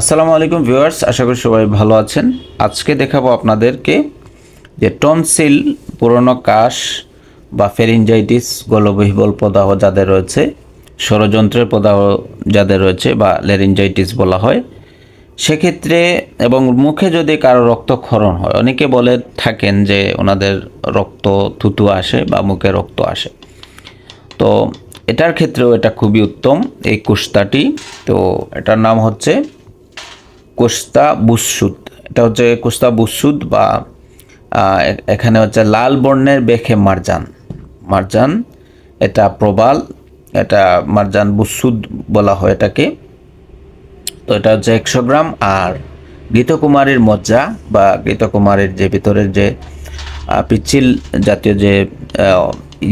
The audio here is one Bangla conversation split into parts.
আসসালামু আলাইকুম ভিউয়ার্স, আশা করি সবাই ভালো আছেন। আজকে দেখাবো আপনাদেরকে যে টনসিল, পুরনো কাশ বা ফেরিনজাইটিস, গলবহিবল প্রদাহ যাদের রয়েছে, ষড়যন্ত্রের প্রদাহ যাদের রয়েছে বা লেরিনজাইটিস বলা হয়, সেক্ষেত্রে এবং মুখে যদি কারও রক্তক্ষরণ হয়, অনেকে বলে থাকেন যে ওনাদের রক্ত থুতু আসে বা মুখে রক্ত আসে। তো এটার ক্ষেত্রেও এটা খুবই উত্তম, এই কুস্তাটি তো এটার নাম হচ্ছে কোস্তা বুসুদ। এটা হচ্ছে কোস্তা বুসুদ বা এখানে হচ্ছে লাল বর্ণের বেখে মারজান। মারজান, এটা প্রবাল, এটা মারজান বুসুদ বলা হয় এটাকে। তো এটা হচ্ছে একশো গ্রাম। আর গীতকুমারীর মজ্জা বা গীতকুমারীর যে ভিতরের যে পিচ্ছিল জাতীয় যে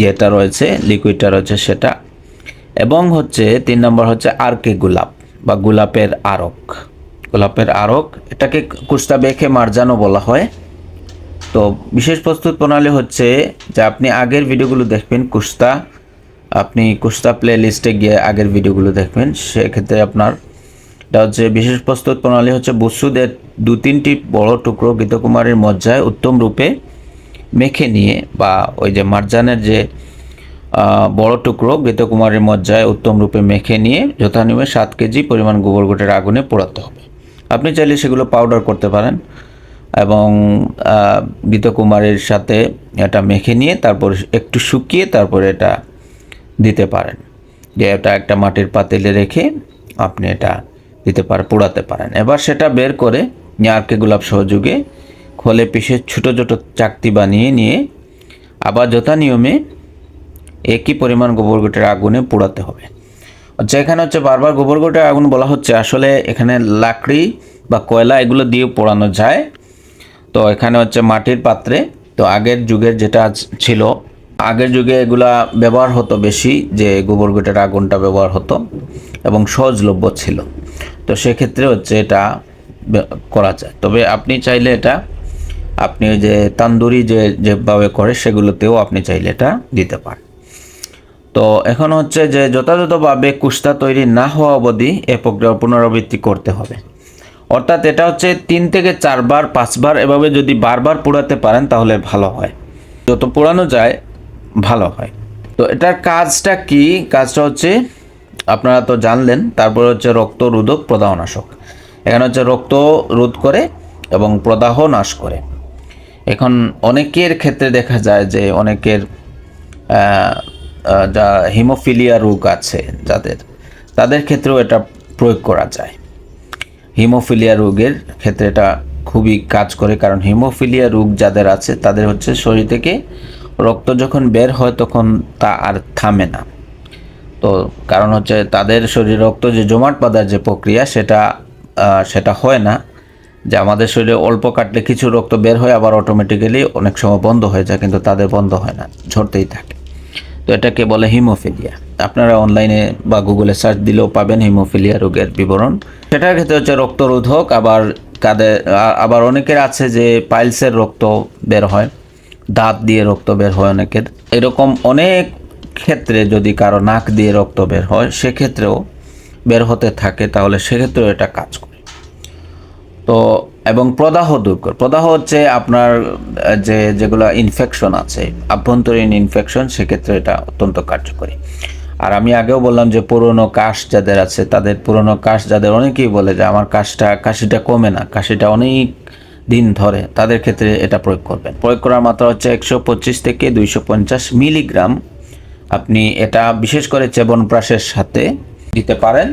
ইয়েটা রয়েছে, লিকুইডটা রয়েছে সেটা। এবং হচ্ছে তিন নম্বর হচ্ছে আরকে গোলাপ বা গোলাপের আরক। গোলাপের আরক। এটাকে কুস্তা বেখে মারজানো বলা হয়। তো বিশেষ প্রস্তুত প্রণালী হচ্ছে যে আপনি আগের ভিডিওগুলো দেখবেন কুস্তা। আপনি কুস্তা প্লে লিস্টে গিয়ে আগের ভিডিওগুলো দেখবেন। সেক্ষেত্রে আপনার এটা হচ্ছে বিশেষ প্রস্তুত প্রণালী হচ্ছে বসুদের দু তিনটি বড় টুকরো গীতকুমারীর মজ্জায় উত্তম রূপে মেখে নিয়ে বা ওই যে মারজানের যে বড় টুকরো গীতকুমারীর মজ্জায় উত্তম রূপে মেখে নিয়ে যথানিয়মে সাত কেজি পরিমাণ গোবর গোটের আগুনে পোড়াতে হবে। আপনি চাইলে সেগুলো পাউডার করতে পারেন এবং আহ, গীতকুমারীর সাথে এটা মেখে নিয়ে তারপর একটু শুকিয়ে তারপরে এটা দিতে পারেন। যে এটা একটা মাটির পাতিলে রেখে আপনি এটা দিতে পারেন পোড়াতে পারেন। এবার সেটা বের করে নিয়ারকে গোলাপ সহযোগে খোলে পিষে ছোটো ছোটো চাকতি বানিয়ে নিয়ে আবার যথা নিয়মে একই পরিমাণ গোবর গোটের আগুনে পোড়াতে হবে। আচ্ছা এখানে হচ্ছে বারবার গোবর গোটের আগুন বলা হচ্ছে। আসলে এখানে লাকড়ি বা কয়লা এগুলো দিয়ে পোড়ানো যায়। তো এখানে হচ্ছে মাটির পাত্রে। তো আগের যুগের যেটা ছিল, আগের যুগে এগুলা ব্যবহার হতো বেশি, যে গোবর গোটের আগুনটা ব্যবহার হতো এবং সহজলভ্য ছিল। তো সেক্ষেত্রে হচ্ছে এটা করা যায়। তবে আপনি চাইলে এটা, আপনি যে তান্দুরি যে, যেভাবে করে সেগুলোতেও আপনি চাইলে এটা দিতে পারেন। তো এখন হচ্ছে যে যথাযথভাবে কুস্তা তৈরি না হওয়া অবধি এ প্রক্রিয়া পুনরাবৃত্তি করতে হবে। অর্থাৎ এটা হচ্ছে তিন থেকে চারবার, পাঁচবার এভাবে যদি বারবার পোড়াতে পারেন তাহলে ভালো হয়। যত পোড়ানো যায়, ভালো হয়। তো এটার কাজটা কি? কাজটা হচ্ছে, আপনারা তো জানলেন, তারপরে হচ্ছে রক্ত রোধক প্রদাহনাশক। এখানে হচ্ছে রক্ত রোধ করে এবং প্রদাহ নাশ করে। এখন অনেকের ক্ষেত্রে দেখা যায় যে অনেকের যা হিমোফিলিয়া রোগ আছে যাদের, তাদের ক্ষেত্রেও এটা প্রয়োগ করা যায়। হিমোফিলিয়া রোগের ক্ষেত্রে এটা খুবই কাজ করে, কারণ হিমোফিলিয়া রোগ যাদের আছে, তাদের হচ্ছে শরীর থেকে রক্ত যখন বের হয় তখন তা আর থামে না। তো কারণ হচ্ছে তাদের শরীরে রক্ত যে জমাট বাঁধার যে প্রক্রিয়া, সেটা সেটা হয় না। যে আমাদের শরীরে অল্প কাটলে কিছু রক্ত বের হয়, আবার অটোমেটিক্যালি অনেক সময় বন্ধ হয়ে যায়, কিন্তু তাদের বন্ধ হয় না, ঝরতেই থাকে। তো এটাকে বলে হিমোফিলিয়া। আপনারা অনলাইনে বা গুগলে সার্চ দিলেও পাবেন হিমোফিলিয়া রোগের বিবরণ। সেটার ক্ষেত্রে হচ্ছে রক্তরোধক, আবার কাদের আবার অনেকের আছে যে পাইলসের রক্ত বের হয়, দাঁত দিয়ে রক্ত বের হয় অনেকের। এরকম অনেক ক্ষেত্রে যদি কারও নাক দিয়ে রক্ত বের হয়, সেক্ষেত্রেও বের হতে থাকে, তাহলে সেক্ষেত্রেও এটা কাজ করে। তো এবং প্রদাহ দূর করে প্রদাহ হচ্ছে আপনার যে যেগুলো ইনফেকশন আছে, আভ্যন্তরীণ ইনফেকশন সেক্ষেত্রে এটা অত্যন্ত কার্যকরী। আর আমি আগেও বললাম যে পুরনো কাশ যাদের আছে, তাদের পুরনো কাশ যাদের অনেকেই বলে যে আমার কাশটা, কাশিটা কমে না, কাশিটা অনেক দিন ধরে তাদের ক্ষেত্রে এটা প্রয়োগ করবেন। প্রয়োগ করার মাত্রা হচ্ছে একশো পঁচিশ থেকে দুইশো পঞ্চাশ মিলিগ্রাম। আপনি এটা বিশেষ করে চেবনপ্রাশের সাথে দিতে পারেন।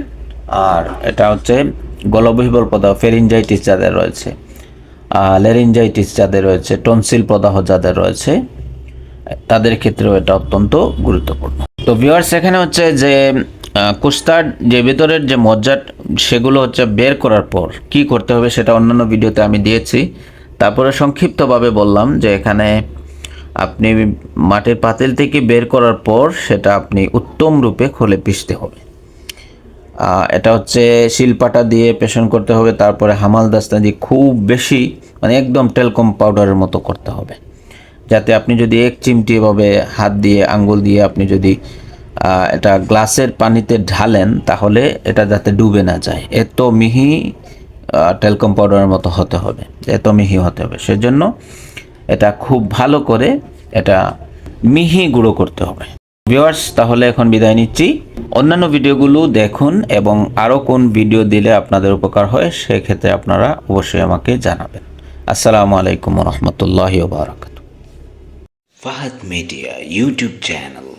আর এটা হচ্ছে গলবহিবল প্রদাহ ফেরিনজাইটিস যাদের রয়েছে লেরিনজাইটিস যাদের রয়েছে, টনসিল প্রদাহ যাদের রয়েছে, তাদের ক্ষেত্রেও এটা অত্যন্ত গুরুত্বপূর্ণ। তো ভিওয়ার্স এখানে হচ্ছে যে কুস্তার যে ভেতরের যে মজ্জা সেগুলো হচ্ছে বের করার পর কি করতে হবে সেটা অন্যান্য ভিডিওতে আমি দিয়েছি। তারপরে সংক্ষিপ্তভাবে বললাম যে এখানে আপনি মাটির পাতিল থেকে বের করার পর সেটা আপনি উত্তম রূপে খোলে পিষতে হবে। এটা হচ্ছে শিলপাটা দিয়ে পেশন করতে হবে, তারপরে হামাল দাস্তা দিয়ে খুব বেশি মানে একদম টেলকম পাউডারের মতো করতে হবে। যাতে আপনি যদি এক চিমটি এভাবে হাত দিয়ে, আঙ্গুল দিয়ে আপনি যদি এটা গ্লাসের পানিতে ঢালেন, তাহলে এটা যাতে ডুবে না যায়। এত মিহি টেলকম পাউডারের মতো হতে হবে, এত মিহি হতে হবে। সেজন্য এটা খুব ভালো করে এটা মিহি গুঁড়ো করতে হবে। ভিউয়ার্স তাহলে এখন বিদায় নিচ্ছি। অন্যান্য ভিডিওগুলো দেখুন এবং আরও কোন ভিডিও দিলে আপনাদের উপকার হয়, সেক্ষেত্রে আপনারা অবশ্যই আমাকে জানাবেন। আসসালামু আলাইকুম রহমতুল্লাহ বারকাত ফাহাদ মিডিয়া, ইউটিউব channel.